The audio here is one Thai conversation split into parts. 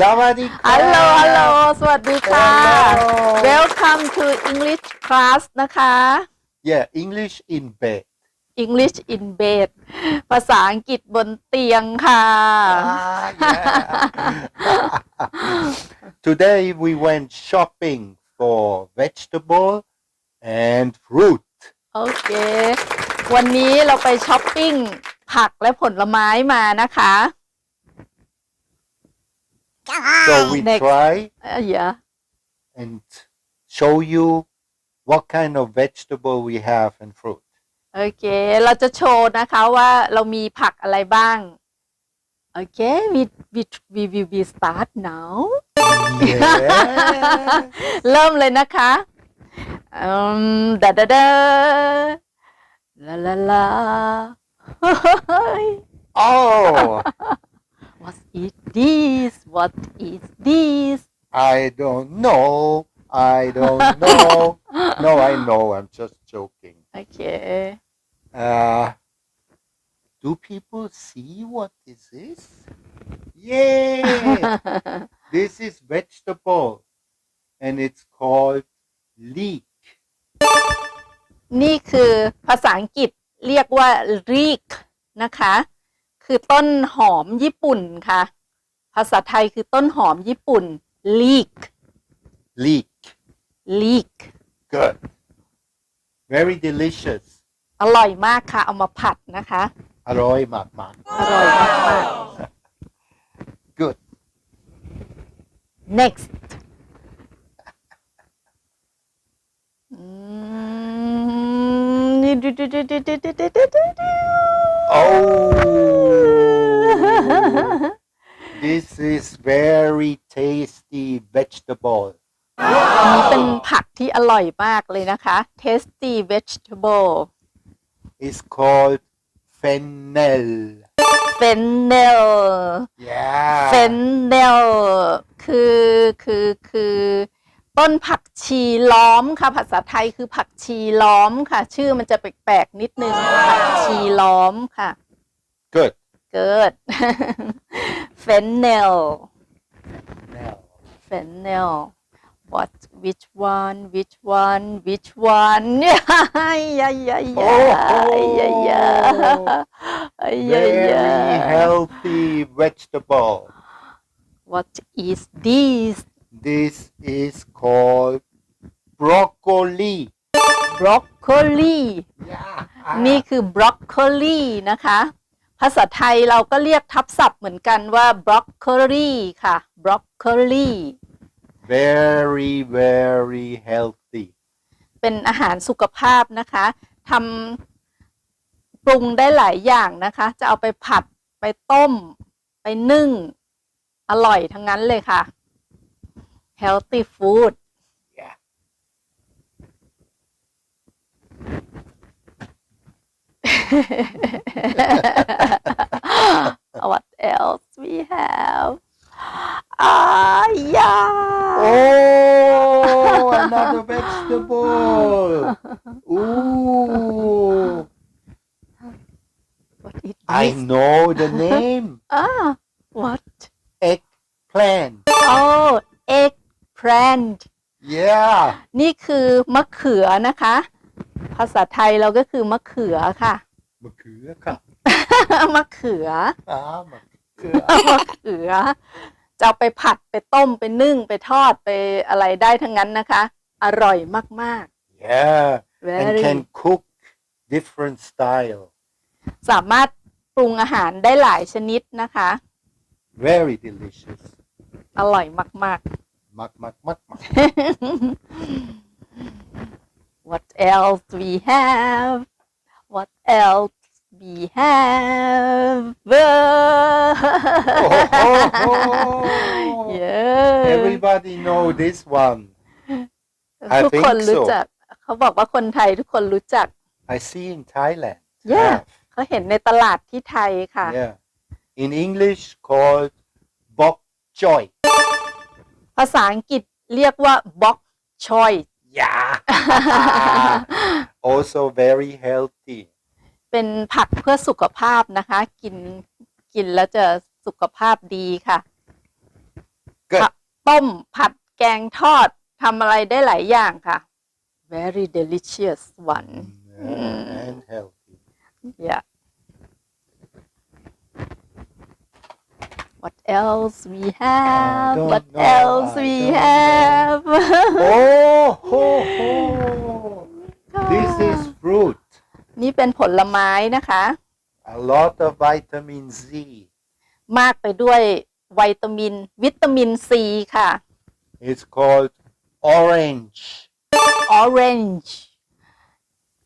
สวัสดีครัฮัลโหลฮัลโหลสวัสดีค่ะ Welcome to English class นะคะ Yeah English in bed English in bed ภาษาอังกฤษบนเตียงค่ะ Ah, yeah. Today we went shopping for vegetable and fruit. โอเควันนี้เราไปช้อปปิ้งผักและผลไม้มานะคะ So we Next. try Uh, yeah. and show you what kind of vegetable we have and fruit. okay เราจะโชว์นะคะว่าเรามีผักอะไรบ้าง okay we we we will be start now เริ่มเลยนะคะ um da da da la la la oh, What is this? What is this? I don't know. I don't know. no, I know. I'm just joking. Okay. Uh, do people see what this is? Yeah. this is vegetable and it's called leek. นี่คือภาษาอังกฤษเรียกว่า leek นะคะคือต้นหอมญี่ปุ่นค่ะ ภาษาไทยคือต้นหอมญี่ปุ่น leek leek leek good very delicious อร่อยมากค่ะ เอามาผัดนะคะ อร่อยมากมากอร่อยมากมาก good next อืม Oh, this is very tasty vegetable. นี่เป็นผักที่อร่อยมากเลยนะคะ tasty vegetable It's called fennel. fennel Yeah. fennel คือคือคือต้นผักชีล้อมค่ะภาษาไทยคือผักชีล้อมค่ะชื่อมันจะแปลกๆนิดนึงผักชีล้อมค่ะ Good. เกิดเฟนเนลเฟนเนล what which one which one which one เนี y ยยา y ายายายายาย Very healthy vegetable. what is this This is called broccoli. broccoli Yeah. นี่คือ broccoli นะคะ ภาษาไทยเราก็เรียกทับศัพท์เหมือนกันว่า broccoli ค่ะ broccoli very very healthy เป็นอาหารสุขภาพนะคะทำปรุงได้หลายอย่างนะคะ จะเอาไปผัด ไปต้ม ไปนึ่งอร่อยทั้งนั้นเลยค่ะ healthy food. Yeah. what else we have? Ah, yeah. Oh, another vegetable. Ooh. What it I know the name. ah, what? Eggplant. Oh, egg r i e n d yeah นี่คือมะเขือนะคะ ภาษาไทยเราก็คือมะเขือค่ะมะเขือค่ะมะเขืออมะเขือมะเขือ จะไปผัดไปต้มไปนึ่งไปทอดไปอะไรได้ทั้งนั้นนะคะ อร่อยมากๆ yeah and can cook different style สามารถปรุงอาหารได้หลายชนิดนะคะ very delicious อร่อยมากๆมักมักมักมัก What else we have What else we have โอ yeah everybody know this one ทุก I think คนรู้ so จักเขาบอกว่าคนไทยทุกคนรู้จัก I see in Thailand yeah เขาเห็นในตลาดที่ไทยค่ะ yeah in English called bok choy าษาอังกฤษเรียกว่า b o k choy Yeah. also very healthy. เป็นผักเพื่อสุขภาพนะคะ กินกินแล้วจะสุขภาพดีค่ะ Good. ต้มผัดแกงทอดทำอะไรได้หลายอย่างค่ะ very delicious one else we have? uh, What know. else I we n o have? Oh, ho, ho. this is fruit. นี่เป็นผลไม้นะคะ A lot of vitamin C มากไปด้วยวิตามิน วิตามินซีค่ะ It's called orange. orange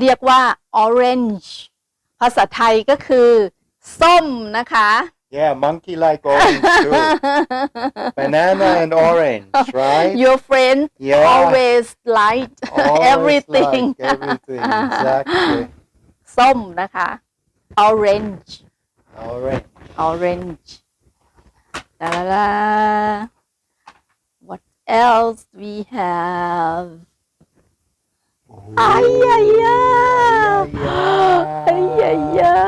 เรียกว่า orange ภาษาไทยก็คือ ส้มนะคะ Yeah, monkey like orange too. Banana and orange, right? Your friend yeah. always like everything. Like everything, exactly. ส้มนะคะ orange orange orange la la la what else we have Ooh. ay ay ay ay ay ay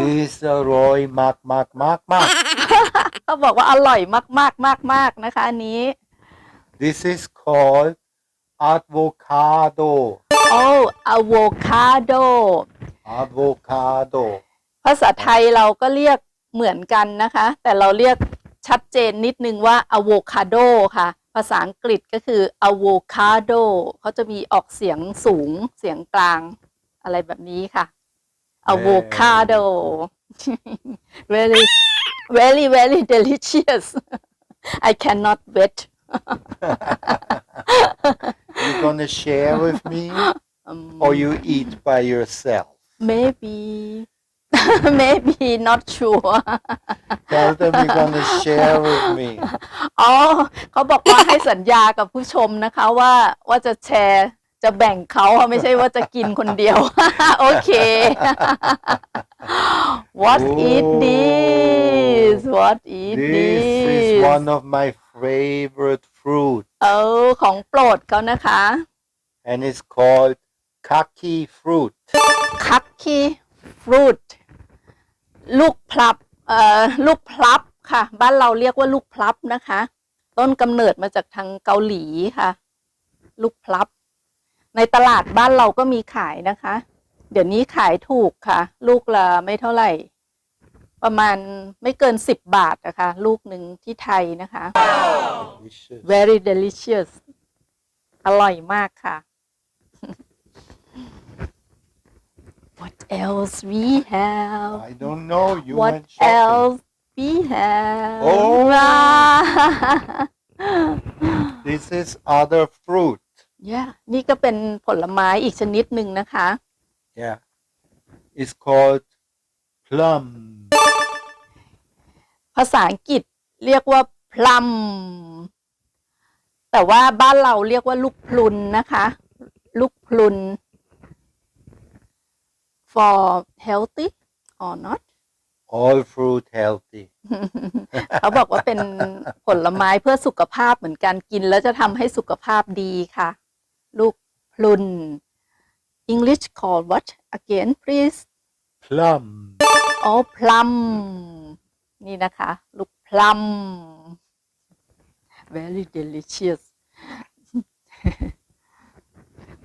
ดีส s อร่อยมากมากมากมากเขาบอกว่าอร่อยมากมากมากมากนะคะ อันนี้ this is called avocado o อ a อ o c a d o avocado ภาษาไทยเราก็เรียกเหมือนกันนะคะ แต่เราเรียกชัดเจนนิดนึงว่า avocado ค่ะ ภาษาอังกฤษก็คือ avocado เขาจะมีออกเสียงสูงเสียงกลางอะไรแบบนี้ค่ะ avocado. very, very, very delicious. I cannot wait. you gonna share with me, um, or you eat by yourself? Maybe. Maybe not sure. Tell them you're gonna share with me. อ๋อเขาบอกว่าให้สัญญากับผู้ชมนะคะว่าว่าจะแชร์จะแบ่งเขาไม่ใช่ว่าจะกินคนเดียว โอเค what is this what is this this is one of my favorite fruit เออของโปรดเขานะคะ and it's called kaki fruit kaki fruit ลูกพลับเอ่อลูกพลับค่ะ บ้านเราเรียกว่าลูกพลับนะคะ ต้นกำเนิดมาจากทางเกาหลีค่ะลูกพลับในตลาดบ้านเราก็มีขายนะคะ เดี๋ยวนี้ขายถูกค่ะ ลูกละไม่เท่าไหร่ ประมาณไม่เกินสิบบาทนะคะ ลูกหนึ่งที่ไทยนะคะ very delicious อร่อยมากค่ะ What else we have I don't know you What else we have Oh. this is other fruit นี่ยนี่ก็เป็นผลไม้อีกชนิดหนึ่งนะคะ Yeah, it's called plum. ภาษาอังกฤษเรียกว่า plum แต่ว่าบ้านเราเรียกว่าลูกพลุนนะคะ ลูกพลุน for healthy or not all fruit healthy เขาบอกว่าเป็นผลไม้เพื่อสุขภาพเหมือนกันกิน แล้วจะทำให้สุขภาพดีค่ะลูกพลุน English call what again please plum อ h plum นี่นะคะลูกพลัม very delicious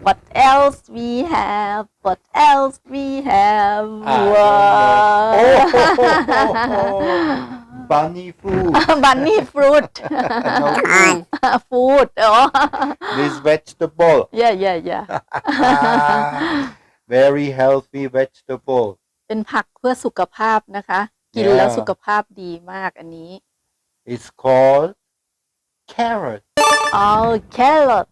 what else we have what else we have บันนี่ฟูดบันนี่ฟรุตฟูดโอ้ This vegetable. yeah y ่ a h yeah Very healthy vegetable. เป็นผักเพื่อสุขภาพนะคะ กินแล้วสุขภาพดีมากอันนี้ It's called carrot. อ๋อแครอท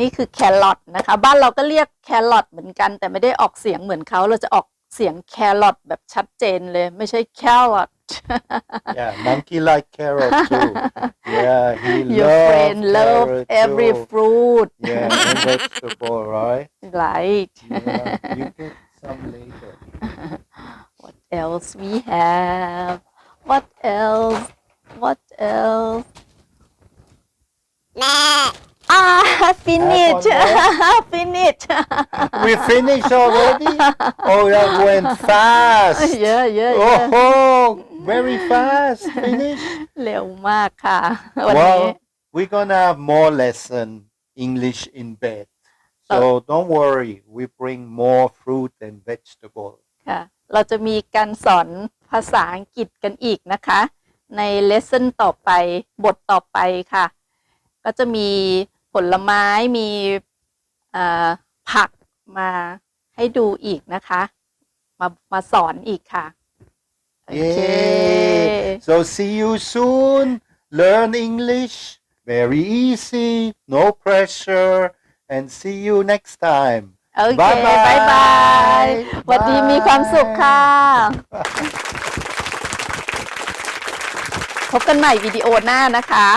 นี่คือแครอทนะคะ บ้านเราก็เรียกแครอทเหมือนกัน แต่ไม่ได้ออกเสียงเหมือนเขาเราจะออกเสียงแครอทแบบชัดเจนเลยไม่ใช่แครอท yeah, monkey like carrot too. Yeah, he Your friend love every too. fruit. Yeah, vegetable, right? Right. Yeah, you get some later. what else we have? What else? What else? Ah, finish, finish. we finished already? Oh, that went fast. Yeah, yeah, yeah. Oh, very fast. Finish. เร็วมากค่ะวันนี้ Well, we're gonna have more lesson English in bed. So don't worry, we bring more fruit and vegetable. ค่ะเราจะมีการสอนภาษาอังกฤษกันอีกนะคะ ในเลสันต่อไปบทต่อไปค่ะก็จะมีผลไม้มีผักมาให้ดูอีกนะคะ มามาสอนอีกค่ะโอเค so see you soon learn English very easy no pressure and see you next time โอเคบายบายวันดีมีความสุขค่ะ พบกันใหม่วิดีโอหน้านะคะ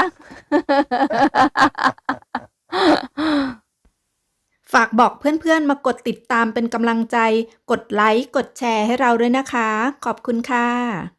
ฝากบอกเพื่อนๆมากดติดตามเป็นกำลังใจ กดไลค์กดแชร์ให้เราด้วยนะคะ ขอบคุณค่ะ